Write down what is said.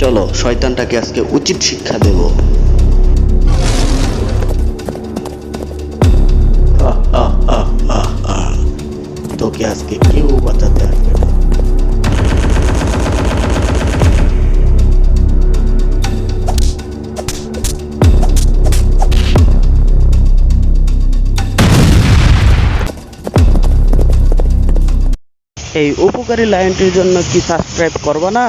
চলো, শয়তানটাকে আজকে উচিত শিক্ষা দেব। তোকে আজকে কেউ বাঁচাতে আসবে না এই উপকারী লাইনটির জন্য কি সাবস্ক্রাইব করবা না